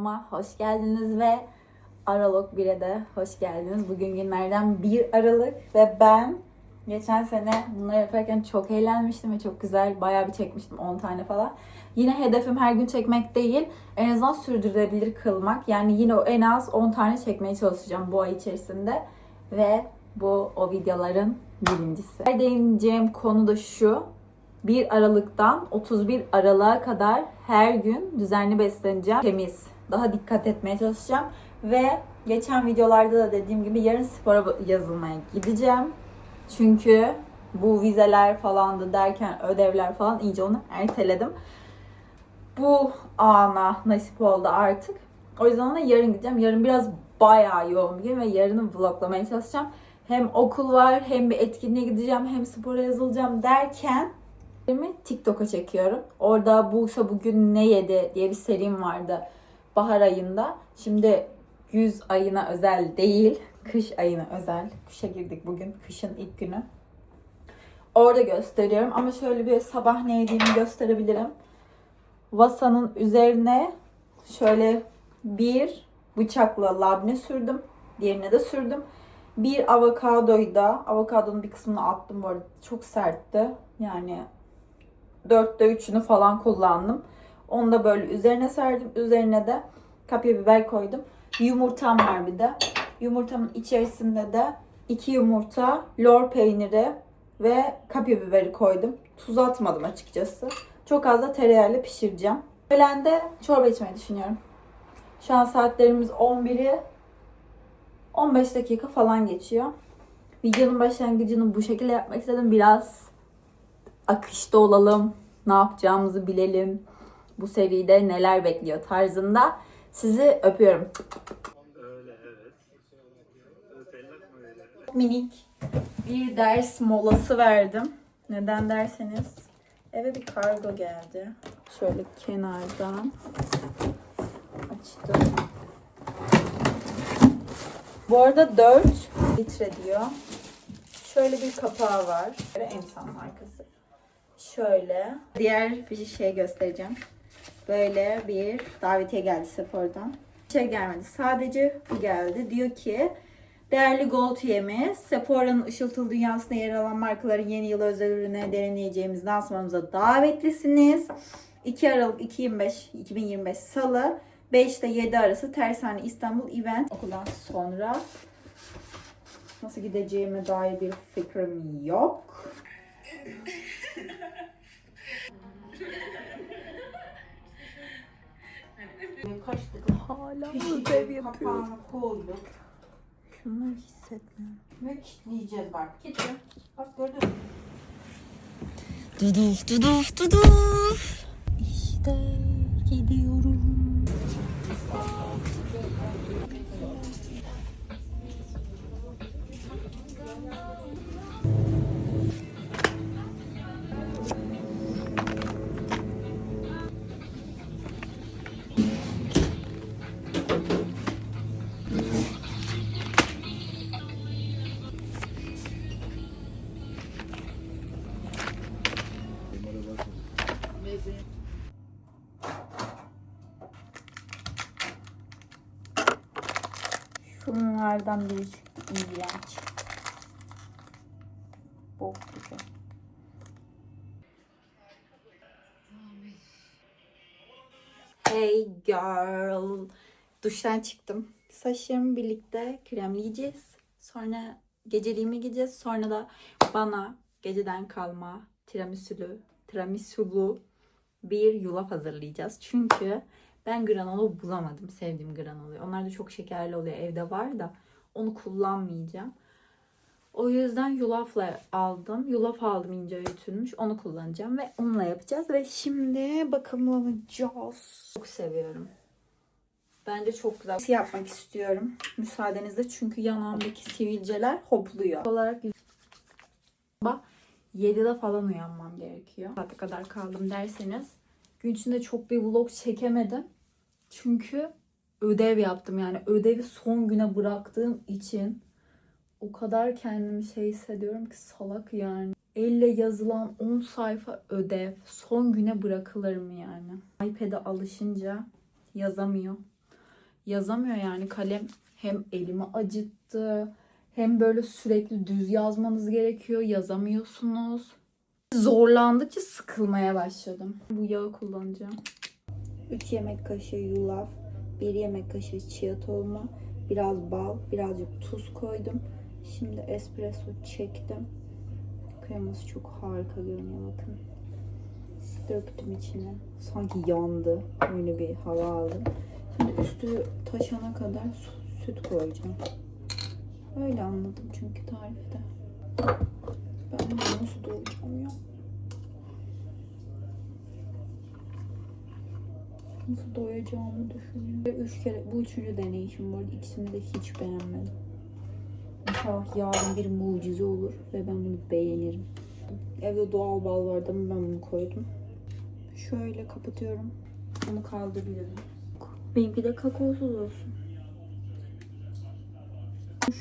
kanalıma hoş geldiniz ve Aralık 1'e de hoş geldiniz. Bugün günlerden 1 Aralık ve ben geçen sene bunları yaparken çok eğlenmiştim ve çok güzel bayağı bir çekmiştim 10 tane falan. Yine hedefim her gün çekmek değil, en azından sürdürülebilir kılmak. Yani yine en az 10 tane çekmeye çalışacağım bu ay içerisinde. Ve bu o videoların birincisi. Değineceğim konu da şu. 1 Aralık'tan 31 Aralık'a kadar her gün düzenli besleneceğim. Temiz. Daha dikkat etmeye çalışacağım. Ve geçen videolarda da dediğim gibi yarın spora yazılmaya gideceğim. Çünkü bu vizeler falan da derken ödevler falan iyice onu erteledim. Bu ana nasip oldu artık. O yüzden ona yarın gideceğim. Yarın biraz bayağı yoğun bir gün ve yarını vloglamaya çalışacağım. Hem okul var hem bir etkinliğe gideceğim hem spora yazılacağım derken TikTok'a çekiyorum. Orada Buse bugün ne yedi diye bir serim vardı bahar ayında. Şimdi yüz ayına özel değil, kış ayına özel. Kışa girdik bugün, kışın ilk günü. Orada gösteriyorum ama şöyle bir sabah ne yediğimi gösterebilirim. Vasanın üzerine şöyle bir bıçakla labne sürdüm. Diğerine de sürdüm. Bir avokadoyu da, avokadonun bir kısmını attım bu arada. Çok sertti. Yani dörtte üçünü falan kullandım. Onu da böyle üzerine serdim. Üzerine de kapya biber koydum. Yumurtam var bir de. Yumurtamın içerisinde de iki yumurta, lor peyniri ve kapya biberi koydum. Tuz atmadım açıkçası. Çok az da tereyağıyla pişireceğim. Öğlen de çorba içmeyi düşünüyorum. Şu an saatlerimiz 11'i 15 dakika falan geçiyor. Videonun başlangıcını bu şekilde yapmak istedim. Biraz akışta olalım, ne yapacağımızı bilelim. Bu seride neler bekliyor tarzında. Sizi öpüyorum. Öyle evet. Minik bir ders molası verdim. Neden derseniz eve bir kargo geldi. Şöyle kenardan açtım. Bu arada 4 litre diyor. Şöyle bir kapağı var. Emsan markası. Şöyle. Diğer bir şey göstereceğim. Böyle bir davetiye geldi Sephora'dan. Bir şey gelmedi. Sadece bu geldi. Diyor ki Değerli Gold'yemiz, Sephora'nın ışıltılı dünyasında yer alan markaların yeni yıl özel ürüne deneyeceğimiz lansmanımıza davetlisiniz. 2 Aralık 2025, 2025 Salı 5 ile 7 arası Tersane İstanbul Event okuldan sonra nasıl gideceğime dair bir fikrim yok. Kaçtık. Hala ödev yapıyor. Kapağını koyduk Şunları hissetmiyorum. ve kilitleyeceğiz bak. Kilitli. Bak gördün mü? Duduf duduf duduf. İşte gidiyorum. Şunlardan biri çıktı. İğrenç. Bok. Hey girl. Duştan çıktım. Saçlarımı birlikte kremleyeceğiz. Sonra geceliğimi giyeceğiz. Sonra da bana geceden kalma tiramisulu, tiramisulu bir yulaf hazırlayacağız. Çünkü ben granola bulamadım. Sevdiğim granolayı. Onlar da çok şekerli oluyor. Evde var da onu kullanmayacağım. O yüzden yulafla aldım. Yulaf aldım ince öğütülmüş. Onu kullanacağım ve onunla yapacağız. Ve şimdi bakımlanacağız. Çok seviyorum. Bence çok güzel. Yapmak istiyorum. Müsaadenizle çünkü yanağımdaki sivilceler hopluyor. Olarak 7'de falan uyanmam gerekiyor. Saate kadar kaldım derseniz. Gün içinde çok bir vlog çekemedim. Çünkü ödev yaptım yani ödevi son güne bıraktığım için o kadar kendimi şey hissediyorum ki salak yani. Elle yazılan 10 sayfa ödev son güne bırakılır mı yani? iPad'e alışınca yazamıyor. yazamıyor yani kalem hem elimi acıttı hem böyle sürekli düz yazmanız gerekiyor yazamıyorsunuz. Zorlandıkça sıkılmaya başladım. Bu yağı kullanacağım. 3 yemek kaşığı yulaf, 1 yemek kaşığı chia tohumu, biraz bal, birazcık tuz koydum. Şimdi espresso çektim. Kreması çok harika görünüyor bakın. Döktüm içine. Sanki yandı. Öyle bir hava aldım. Şimdi üstü taşana kadar süt koyacağım. Öyle anladım çünkü tarifte. Bunu nasıl doğacağım ya? Nasıl doyacağımı düşünüyorum. Üç kere, bu üçüncü deneyişim bu arada. İkisini de hiç beğenmedim. İnşallah yarın bir mucize olur ve ben bunu beğenirim. Evde doğal bal vardı ama ben bunu koydum. Şöyle kapatıyorum. Bunu kaldırıyorum. Benimki de kakaosuz olsun.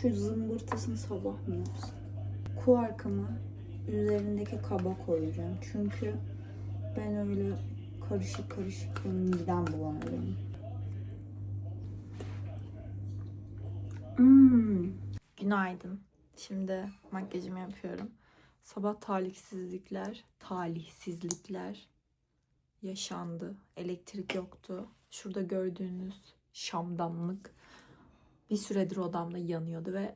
Şu zımbırtısını sabah mı yapsın? Kuarkımı üzerindeki kaba koyacağım. Çünkü ben öyle karışık karışık midem bulanıyor benim. Hmm. Günaydın. Şimdi makyajımı yapıyorum. Sabah talihsizlikler, talihsizlikler yaşandı. Elektrik yoktu. Şurada gördüğünüz şamdanlık bir süredir odamda yanıyordu ve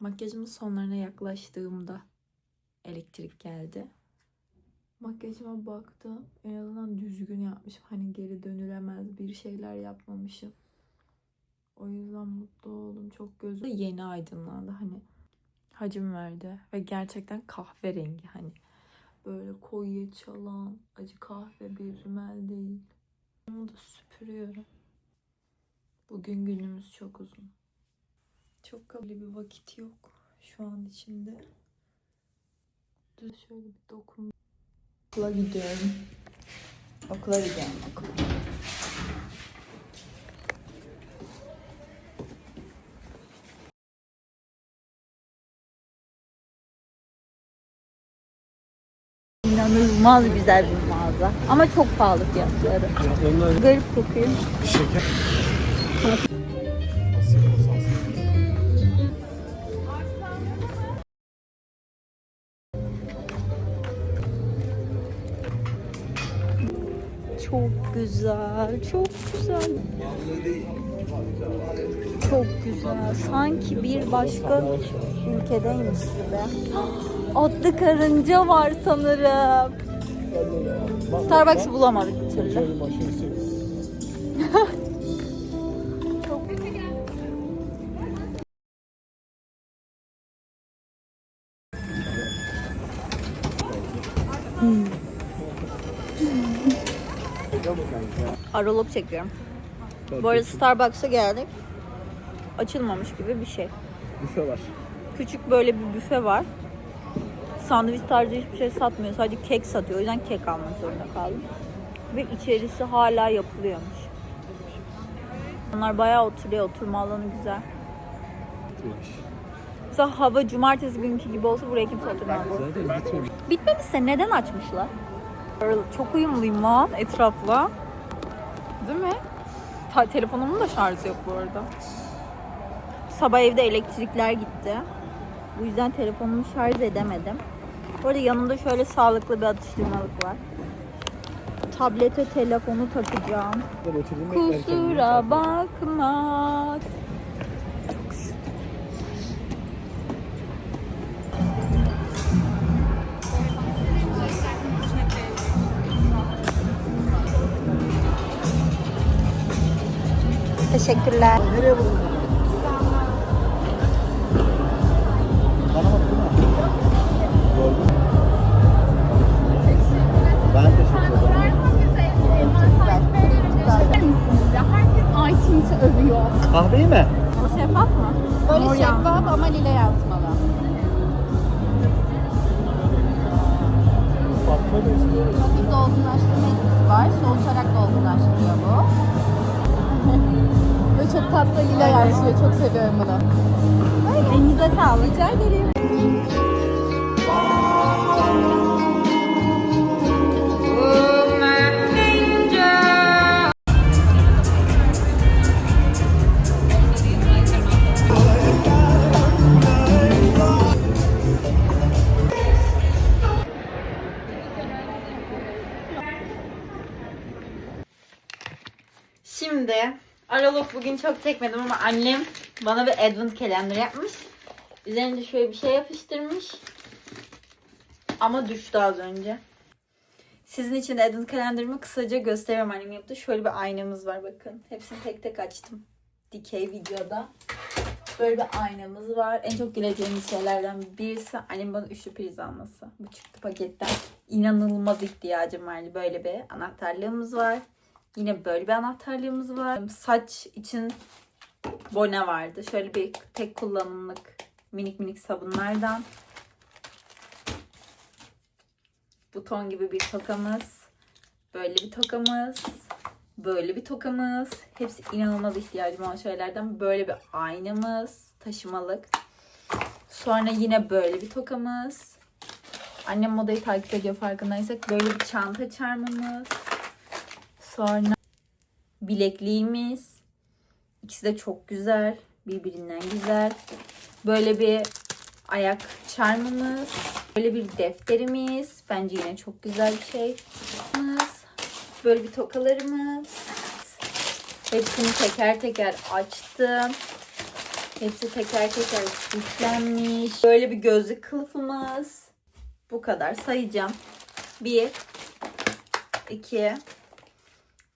makyajımın sonlarına yaklaştığımda elektrik geldi. Makyajıma baktım. En azından düzgün yapmışım. Hani geri dönülemez bir şeyler yapmamışım. O yüzden mutlu oldum. Çok gözüm yeni aydınlandı. Hani hacim verdi. Ve gerçekten kahverengi hani. Böyle koyu çalan acı kahve bir rümel değil. Bunu da süpürüyorum. Bugün günümüz çok uzun. Çok kabul bir vakit yok şu an içinde. Düz şöyle bir dokun. Okula gidiyorum. Okula gidiyorum okula. İnanılmaz güzel bir mağaza. Ama çok pahalı fiyatları. Garip kokuyor. Çok güzel, çok güzel. Çok güzel. Sanki bir başka ülkedeymiş gibi. Atlı karınca var sanırım. Starbucks'ı bulamadık bir türlü. Arolog çekiyorum. Bu arada Starbucks'a geldik. Açılmamış gibi bir şey. Büfe var. Küçük böyle bir büfe var. Sandviç tarzı hiçbir şey satmıyor. Sadece kek satıyor. O yüzden kek almak zorunda kaldım. Ve içerisi hala yapılıyormuş. Onlar bayağı oturuyor. Oturma alanı güzel. Mesela hava cumartesi günkü gibi olsa buraya kimse oturmaz. Zaten bitmemiş. Bitmemişse neden açmışlar? Çok uyumluyum lan etrafla. Değil mi? Ta- telefonumun da şarjı yok bu arada. Sabah evde elektrikler gitti. Bu yüzden telefonumu şarj edemedim. Bu arada yanımda şöyle sağlıklı bir atıştırmalık var. Tablete telefonu takacağım. Kusura bakma. Teşekkürler. Nereye? tatlı lila yansıyor. Çok seviyorum bunu. Elinize sağlık. Rica ederim. Şimdi Aralık bugün çok çekmedim ama annem bana bir advent calendar yapmış. Üzerinde şöyle bir şey yapıştırmış. Ama düştü az önce. Sizin için de advent kalendarımı kısaca gösteriyorum annem yaptı. Şöyle bir aynamız var bakın. Hepsini tek tek açtım. Dikey videoda. Böyle bir aynamız var. En çok güleceğimiz şeylerden birisi annem bana üçlü priz alması. Bu çıktı paketten. İnanılmaz ihtiyacım vardı. Böyle bir anahtarlığımız var. Yine böyle bir anahtarlığımız var. Saç için bone vardı. Şöyle bir tek kullanımlık minik minik sabunlardan. Buton gibi bir tokamız. Böyle bir tokamız. Böyle bir tokamız. Hepsi inanılmaz ihtiyacım olan şeylerden. Böyle bir aynamız. Taşımalık. Sonra yine böyle bir tokamız. Annem modayı takip ediyor farkındaysak. Böyle bir çanta çarmımız. Sonra bilekliğimiz. İkisi de çok güzel. Birbirinden güzel. Böyle bir ayak çarmımız. Böyle bir defterimiz. Bence yine çok güzel bir şey. Böyle bir tokalarımız. Hepsini teker teker açtım. Hepsi teker teker süslenmiş. Böyle bir gözlük kılıfımız. Bu kadar sayacağım. 1 2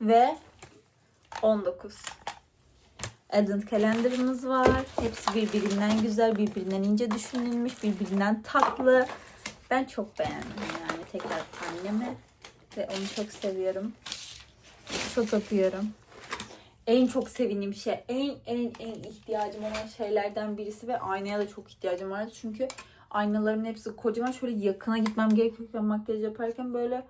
ve 19 Advent kalendarımız var. Hepsi birbirinden güzel, birbirinden ince düşünülmüş, birbirinden tatlı. Ben çok beğendim yani tekrar annemi ve onu çok seviyorum. Çok öpüyorum. En çok sevdiğim şey, en en en ihtiyacım olan şeylerden birisi ve aynaya da çok ihtiyacım vardı. Çünkü aynalarımın hepsi kocaman. Şöyle yakına gitmem gerekiyor makyaj yaparken böyle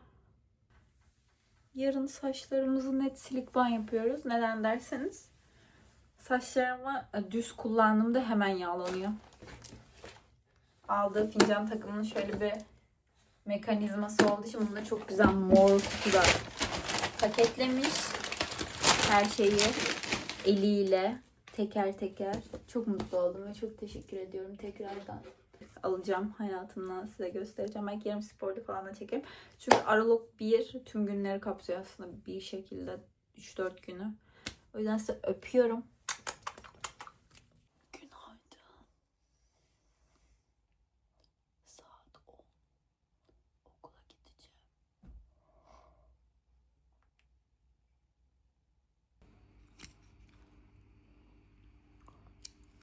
yarın saçlarımızı net silikban yapıyoruz. Neden derseniz saçlarımı e, düz kullandığımda hemen yağlanıyor. Aldığı fincan takımının şöyle bir mekanizması olduğu için bunu da çok güzel mor kutuda paketlemiş. Her şeyi eliyle teker teker. Çok mutlu oldum ve çok teşekkür ediyorum tekrardan. Alacağım hayatımdan size göstereceğim. Belki yarın sporda falan da çekerim. Çünkü Aralık 1 tüm günleri kapsıyor aslında bir şekilde 3-4 günü. O yüzden size öpüyorum.